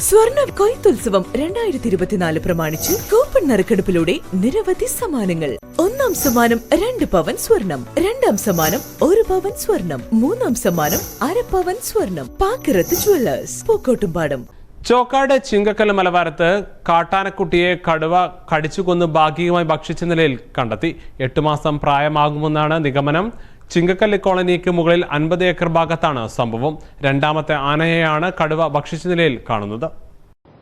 സ്വർണ കൊയ്ത്തുത്സവം രണ്ടായിരത്തി ഇരുപത്തിനാല് പ്രമാണിച്ച് കൂപ്പൺ നറുക്കെടുപ്പിലൂടെ നിരവധി സമ്മാനങ്ങൾ. ഒന്നാം സമ്മാനം രണ്ട് പവൻ സ്വർണം രണ്ടാം സമ്മാനം ഒരു പവൻ സ്വർണം മൂന്നാം സമ്മാനം അര പവൻ സ്വർണം. പാക്കിറത്ത് ജുവല്ലേഴ്സ് പൂക്കോട്ടുംപാടം. ചോക്കാട് ചിങ്കക്കല്ല് മലവാരത്ത് കാട്ടാനക്കുട്ടിയെ കടുവ കടിച്ചുകൊന്ന് ഭാഗികമായി ഭക്ഷിച്ച നിലയിൽ കണ്ടെത്തി. എട്ട് മാസം പ്രായമാകുമെന്നാണ് നിഗമനം. ചിങ്കക്കല്ല് കോളനിക്ക് മുകളിൽ അൻപത് ഏക്കർ ഭാഗത്താണ് സംഭവം. രണ്ടാമത്തെ ആനയെയാണ് കടുവ ഭക്ഷിച്ച നിലയിൽ കാണുന്നത്.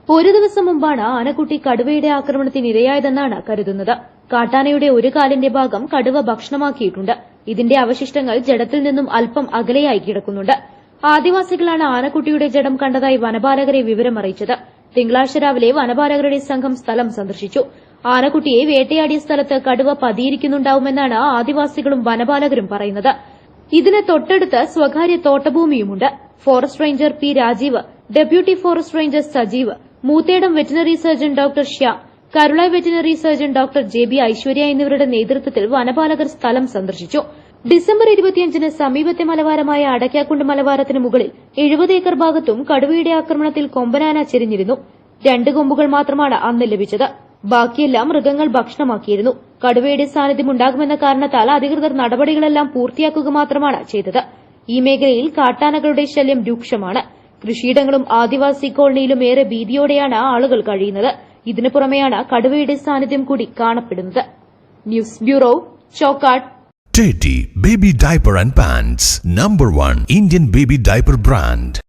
ഒരു ദിവസം മുമ്പാണ് ആനക്കുട്ടി കടുവയുടെ ആക്രമണത്തിന് ഇരയായതെന്നാണ് കരുതുന്നത്. കാട്ടാനയുടെ ഒരു കാലിന്റെ ഭാഗം കടുവ ഭക്ഷണമാക്കിയിട്ടുണ്ട്. ഇതിന്റെ അവശിഷ്ടങ്ങൾ ജഡത്തിൽ നിന്നും അല്പം അകലെയായി കിടക്കുന്നുണ്ട്. ആദിവാസികളാണ് ആനക്കുട്ടിയുടെ ജഡം കണ്ടതായി വനപാലകരെ വിവരമറിയിച്ചത്. തിങ്കളാഴ്ച രാവിലെ വനപാലകരുടെ സംഘം സ്ഥലം സന്ദർശിച്ചു. ആനക്കുട്ടിയെ വേട്ടയാടിയ സ്ഥലത്ത് കടുവ പതിയിരിക്കുന്നുണ്ടാവുമെന്നാണ് ആദിവാസികളും വനപാലകരും പറയുന്നത്. ഇതിന് തൊട്ടടുത്ത് സ്വകാര്യ തോട്ടഭൂമിയുമുണ്ട്. Forest ranger P Rajeev deputy forest ranger Sajeev Moothedam veterinary surgeon doctor Shyam Karulai veterinary surgeon doctor J B Aishwarya എന്നിവരുടെ നേതൃത്വത്തിൽ വനപാലകർ സ്ഥലം സന്ദർശിച്ചു. ഡിസംബർ ഇരുപത്തിയഞ്ചിന് സമീപത്തെ മലവാരമായ അടയ്ക്കാക്കുണ്ട് മലവാരത്തിന് മുകളിൽ എഴുപത് ഏക്കർ ഭാഗത്തും കടുവയുടെ ആക്രമണത്തിൽ കൊമ്പനാന ചെരിഞ്ഞിരുന്നു. രണ്ട് കൊമ്പുകൾ മാത്രമാണ് അന്ന് ലഭിച്ചത്. ബാക്കിയെല്ലാം മൃഗങ്ങൾ ഭക്ഷണമാക്കിയിരുന്നു. കടുവയുടെ സാന്നിധ്യം ഉണ്ടാകുമെന്ന കാരണത്താൽ അധികൃതർ നടപടികളെല്ലാം പൂർത്തിയാക്കുക മാത്രമാണ് ചെയ്തത്. ഈ മേഖലയിൽ കാട്ടാനകളുടെ ശല്യം രൂക്ഷമാണ്. കൃഷിയിടങ്ങളും ആദിവാസി കോളനിയിലും ഏറെ ഭീതിയോടെയാണ് ആളുകൾ കഴിയുന്നത്. ഇതിനു പുറമെയാണ് കടുവയുടെ സാന്നിധ്യം കൂടി കാണപ്പെടുന്നത്. News bureau Chokkad. Teddy Baby Diaper and Pants, number one Indian baby diaper brand.